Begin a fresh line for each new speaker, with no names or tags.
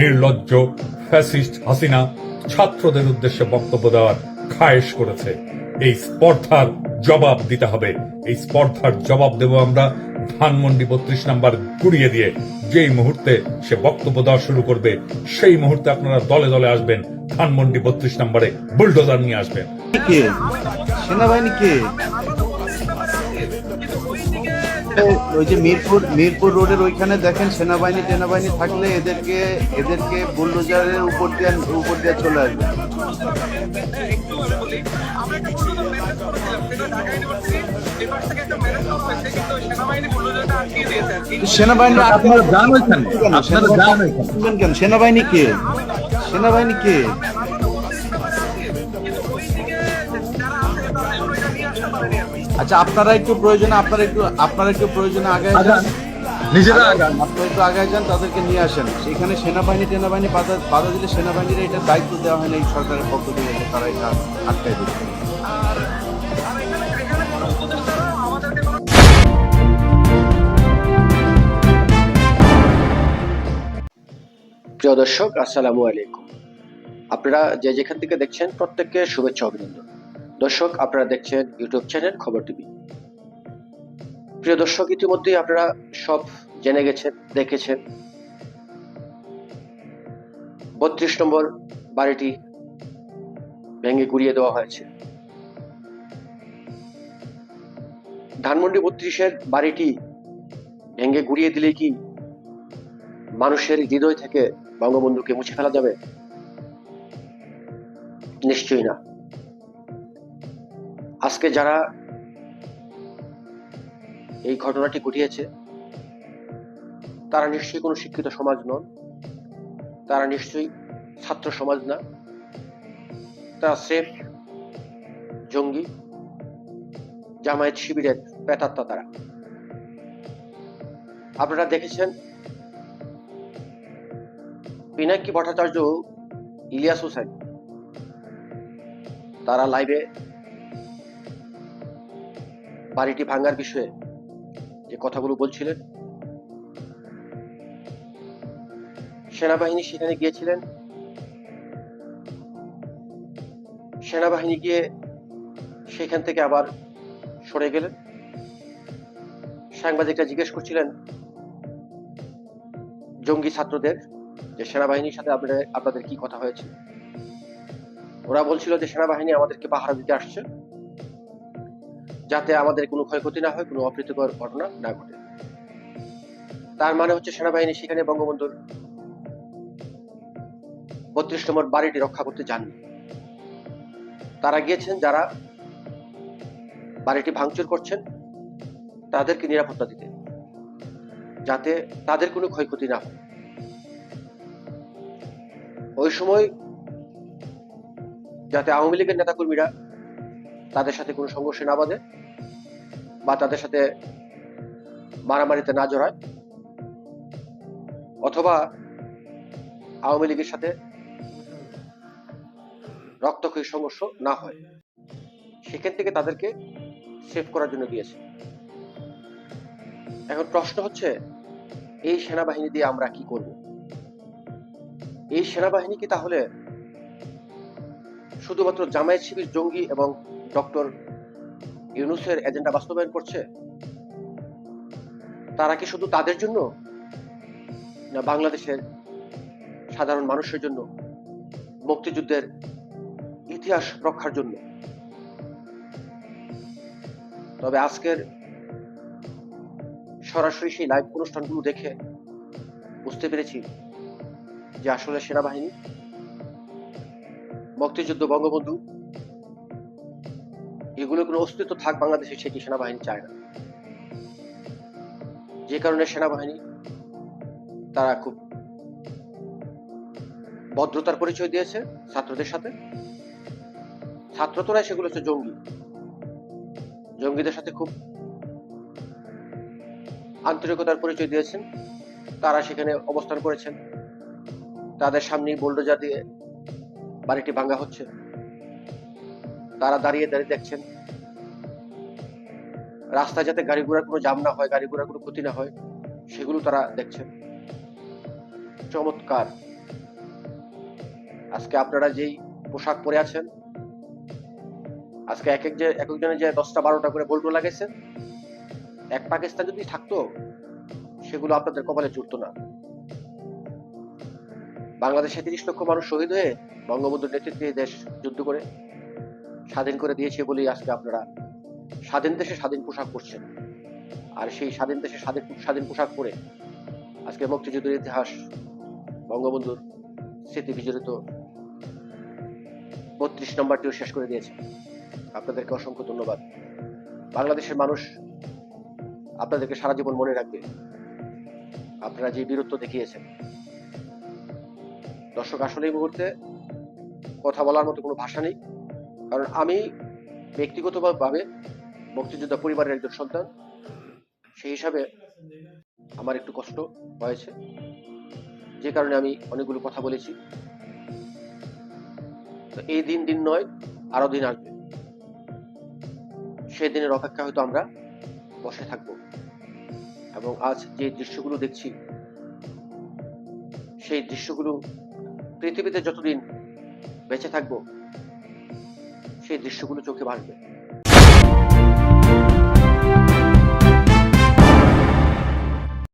নির্লজ্জ ফ্যাসিস্ট হাসিনা ছাত্রদের উদ্দেশ্যে বক্তব্য দেওয়ার খায়েশ করেছে। এই স্পর্ধার জবাব দিতে হবে। এই স্পর্ধার জবাব দেব আমরা ধানমন্ডি বত্রিশ নাম্বার গুড়িয়ে দিয়ে। যেই মুহূর্তে সে বক্তব্য দেওয়া শুরু করবে, সেই মুহূর্তে আপনারা দলে দলে আসবেন। ধানমন্ডি বত্রিশ নাম্বারে বুলডোজার নিয়ে আসবেন।
সেনাবাহিনী কে? ওই যে মিরপুর মিরপুর রোডের ওইখানে দেখেন সেনাবাহিনী সেনাবাহিনী থাকলে এদেরকে এদেরকে বুলডোজারের উপর দিয়ে উপর দিয়ে চলে আসবে। সেনাবাহিনী
আপনারা যান ওইখানে। আপনারা যান ওইখানে।
কেন সেনাবাহিনী কে? সেনাবাহিনী কে? আচ্ছা আপনারা একটু প্রয়োজনে আপনারা একটু আপনারা একটু প্রয়োজনে আগে
আগান। নিজেরা আগান
আপনারা একটু আগে যান তাদেরকে নিয়ে আসেন। সেখানে সেনাবাহিনী টেনাবাহিনী বাধা বাধা দিলে সেনাবাহিনীর এটা দায়িত্ব দেওয়া হয় না এই সরকারের পক্ষ থেকে যে তারা এটা আটকায় দিচ্ছে
প্রিয় দর্শক আসসালামু আলাইকুম। আপনারা যে যেখান থেকে দেখছেন প্রত্যেককে শুভেচ্ছা অভিনন্দন। দর্শক, আপনারা দেখছেন ইউটিউব চ্যানেল খবর টিভি। প্রিয় দর্শক, ইতিমধ্যেই আপনারা সব জেনে গেছেন, দেখেছেন। বত্রিশ নম্বর বাড়িটি ভেঙে গুড়িয়ে দেওয়া হয়েছে। ধানমন্ডি বত্রিশের বাড়িটি ভেঙে গুড়িয়ে দিলে কি মানুষের হৃদয় থেকে বঙ্গবন্ধুকে মুছে ফেলা যাবে? নিশ্চয়ই না। আজকে যারা এই ঘটনাটি ঘটিয়েছে, তারা নিশ্চয়ই কোনো শিক্ষিত সমাজ নন, তারা নিশ্চয়ই ছাত্র সমাজ না। তারা সেফ জঙ্গি, জামায়াত শিবিরের পেতাত্তা তারা। আপনারা দেখেছেন পিনাকি ভট্টাচার্য ইলিয়াস হোসেন, তারা লাইভে বাড়িটি ভাঙার বিষয়ে যে কথাগুলো বলছিলেন। সেনাবাহিনী সেখানে গিয়েছিলেন। সেনাবাহিনী গিয়ে সেখান থেকে আবার সরে গেলেন। সাংবাদিকরা জিজ্ঞেস করছিলেন, জঙ্গি ছাত্রদের যে সেনাবাহিনীর সাথে আপনাদের আপনাদের কি কথা হয়েছে? ওরা বলছিল যে, সেনাবাহিনী আমাদেরকে পাহারা দিতে আসছে। যাতে আমাদের কোনো ক্ষয়ক্ষতি না হয়, কোনো অপ্রীতিকর ঘটনা না ঘটে। তার মানে হচ্ছে সেনাবাহিনী সেখানে বঙ্গবন্ধুর বত্রিশ নম্বর বাড়িটি রক্ষা করতে যাননি। তারা গিয়েছেন, যারা বাড়িটি ভাঙচুর করছেন, তাদেরকে নিরাপত্তা দিতে, যাতে তাদের কোনো ক্ষয়ক্ষতি না হয়। ওই সময় যাতে আওয়ামী লীগের নেতাকর্মীরা তাদের সাথে কোনো সংঘর্ষে না বাঁধে বা তাদের সাথে মারামারিতে না জড়ায়। অথবা আওয়ামী লীগের সাথে রক্তক্ষয়ী সংঘর্ষ না হয়। সেখান থেকে তাদেরকে সেভ করার জন্য দিয়েছে এখন প্রশ্ন হচ্ছে, এই সেনাবাহিনী দিয়ে আমরা কি করব? এই সেনাবাহিনী কি তাহলে শুধুমাত্র জামায়াত শিবির, জঙ্গি এবং ডক্টর ইউনুসের এজেন্ডা বাস্তবায়ন করছে? তারা কি শুধু তাদের জন্য? না বাংলাদেশের সাধারণ মানুষের জন্য? মুক্তিযুদ্ধের ইতিহাস রক্ষার জন্য? তবে আজকের সরাসরি সেই লাইভ অনুষ্ঠানগুলো দেখে বুঝতে পেরেছি যে আসলে সেনাবাহিনী, মুক্তিযুদ্ধ বঙ্গবন্ধু এগুলো কোনো অস্তিত্ব থাক বাংলাদেশে, সেটি সেনাবাহিনী চায় না। যে কারণে সেনাবাহিনী, তারা খুব ভদ্রতার পরিচয় দিয়েছে ছাত্রদের সাথে। ছাত্র তো নয় সেগুলো হচ্ছে জঙ্গি। জঙ্গিদের সাথে খুব আন্তরিকতার পরিচয় দিয়েছেন। তারা সেখানে অবস্থান করেছেন। তাদের সামনেই বোল্ডোজার দিয়ে বাড়িটি ভাঙ্গা হচ্ছে। তারা দাঁড়িয়ে দাঁড়িয়ে দেখছেন রাস্তায় যাতে গাড়ি ঘোড়ার কোনো জাম না হয়, গাড়ি ঘোড়ার কোনো ক্ষতি না হয়, সেগুলো তারা দেখছেন। চমৎকার। আজকে আপনারা যেই পোশাক পরে আছেন, আজকে এক এক যে, এক একজনে যে দশটা বারোটা করে বল্টু লাগাইছেন, এক পাকিস্তান যদি থাকতো, সেগুলো আপনাদের কপালে জুটতো না। বাংলাদেশে তিরিশ লক্ষ মানুষ শহীদ হয়ে বঙ্গবন্ধুর নেতৃত্বে দেশ যুদ্ধ করে, স্বাধীন করে দিয়েছে বলেই আজকে আপনারা স্বাধীন দেশে স্বাধীন পোশাক পরছেন। আর সেই স্বাধীন দেশে স্বাধীন স্বাধীন পোশাক পরে আজকে মুক্তিযুদ্ধের ইতিহাস, বঙ্গবন্ধুর স্মৃতি বিজড়িত বত্রিশ নম্বরটিও শেষ করে দিয়েছে। আপনাদেরকে অসংখ্য ধন্যবাদ। বাংলাদেশের মানুষ আপনাদেরকে সারা জীবন মনে রাখবে। আপনারা যে বীরত্ব দেখিয়েছেন। দর্শক, আসলে এই মুহূর্তে কথা বলার মতো কোনো ভাষা নেই। কারণ আমি ব্যক্তিগতভাবে মুক্তিযোদ্ধা পরিবারের একজন সন্তান। সেই হিসাবে আমার একটু কষ্ট হয়েছে। যে কারণে আমি অনেকগুলো কথা বলেছি। তো এই দিন দিন নয়, আরও দিন আসবে। সেই দিনের অপেক্ষা হয়তো আমরা বসে থাকব। এবং আজ যে দৃশ্যগুলো দেখছি, সেই দৃশ্যগুলো পৃথিবীতে যতদিন বেঁচে থাকব, সেই দৃশ্যগুলো চোখে ভাসবে।